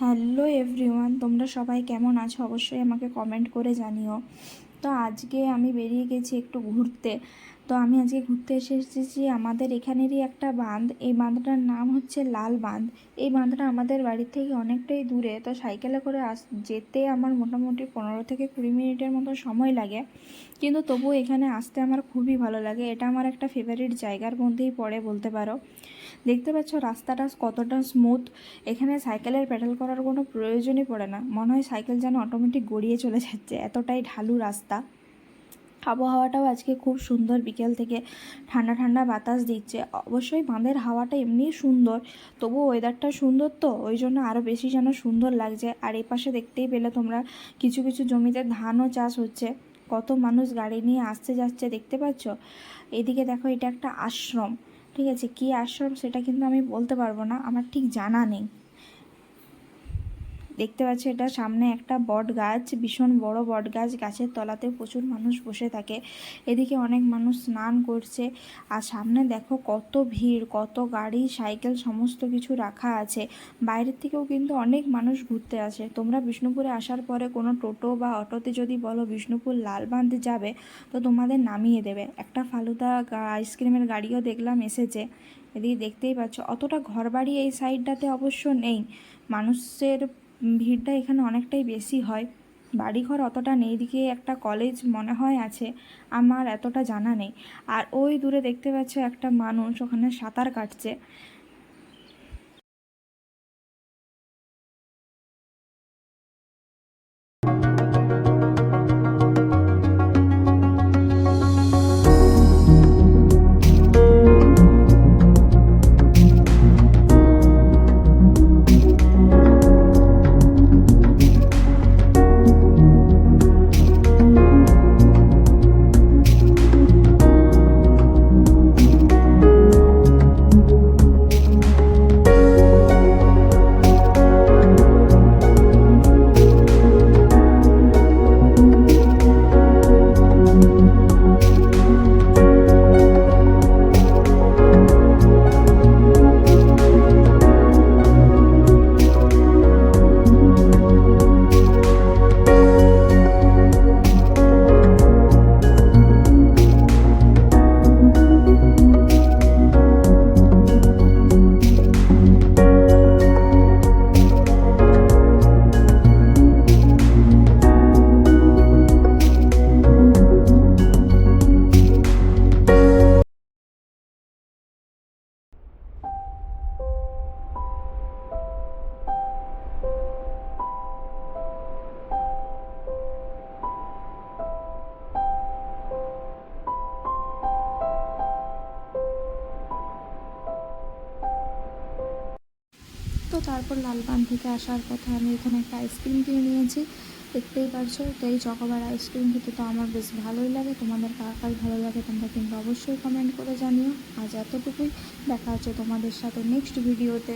Hello everyone, তোমরা সবাই কেমন আছো? অবশ্যই আমাকে কমেন্ট করে জানিও। তো আজকে আমি বেরিয়ে গেছি একটু ঘুরতে। তো আমি আজকে ঘুরতে এসে এসেছি। আমাদের এখানেরই একটা বাঁধ। এই বাঁধটার নাম হচ্ছে লাল বাঁধ। এই বাঁধটা আমাদের বাড়ির থেকে অনেকটাই দূরে। তো সাইকেলে করে আস, যেতে আমার মোটামুটি পনেরো থেকে কুড়ি মিনিটের মতো সময় লাগে। কিন্তু তবুও এখানে আসতে আমার খুবই ভালো লাগে। এটা আমার একটা ফেভারিট জায়গার মধ্যেই পড়ে বলতে পারো। দেখতে পাচ্ছ রাস্তাটা কতটা স্মুথ এখানে সাইকেলের প্যাডেল করার কোনো প্রয়োজনই পড়ে না। মনে হয় সাইকেল যেন অটোমেটিক গড়িয়ে চলে যাচ্ছে। এতটাই ঢালু রাস্তা। আবহাওয়াটাও আজকে খুব সুন্দর। বিকেল থেকে ঠান্ডা ঠান্ডা বাতাস দিচ্ছে। অবশ্যই বাঁধের হাওয়াটা এমনিই সুন্দর তবু ওয়েদারটা সুন্দর তো, ওই জন্য আরও বেশি যেন সুন্দর লাগছে। আর এই পাশে দেখতেই পেলে তোমরা, কিছু কিছু জমিতে ধানও চাষ হচ্ছে। কত মানুষ গাড়ি নিয়ে আসতে যাচ্ছে, দেখতে পাচ্ছ? এদিকে দেখো, এটা একটা আশ্রম। ঠিক আছে? কী আশ্রম সেটা কিন্তু আমি বলতে পারব না, আমার ঠিক জানা নেই। দেখতে পাচ্ছি এটা সামনে একটা বট গাছ, ভীষণ বড় বট গাছ। গাছের তলাতে প্রচুর মানুষ বসে থাকে। এদিকে অনেক মানুষ স্নান করছে। আর সামনে দেখো কত ভিড়, কত গাড়ি, সাইকেল, সমস্ত কিছু রাখা আছে। বাইরের থেকেও কিন্তু অনেক মানুষ ঘুরতে আসে। তোমরা বিষ্ণুপুরে আসার পরে কোনো টোটো বা অটোতে যদি বলো বিষ্ণুপুর লালবাঁধ যাবে, তো তোমাদের নামিয়ে দেবে। একটা ফালুদা আইসক্রিমের গাড়িও দেখলাম এসেছে। এদিকে দেখতেই পাচ্ছ, অতটা ঘরবাড়ি এই সাইডটাতে অবশ্য নেই। মানুষের ভিড়টা এখানে অনেকটাই বেশি হয়। বাড়িঘর অতটা নেই দিকে একটা কলেজ মনে হয় আছে, আমার এতটা জানা নেই। আর ওই দূরে দেখতে পাচ্ছ একটা মানুষ, ওখানে সাঁতার কাটছে। তো তারপর লালবান থেকে আসার কথা আমি এখানে একটা আইসক্রিম কিনে নিয়েছি। দেখতেই পারছ, তো এই চকোবার আইসক্রিম খেতে তো আমার বেশ ভালোই লাগে। তোমাদের কার কার ভালো লাগে তোমরা কিন্তু অবশ্যই কমেন্ট করে জানিও। আজ এতটুকুই, দেখা হচ্ছে তোমাদের সাথে নেক্সট ভিডিওতে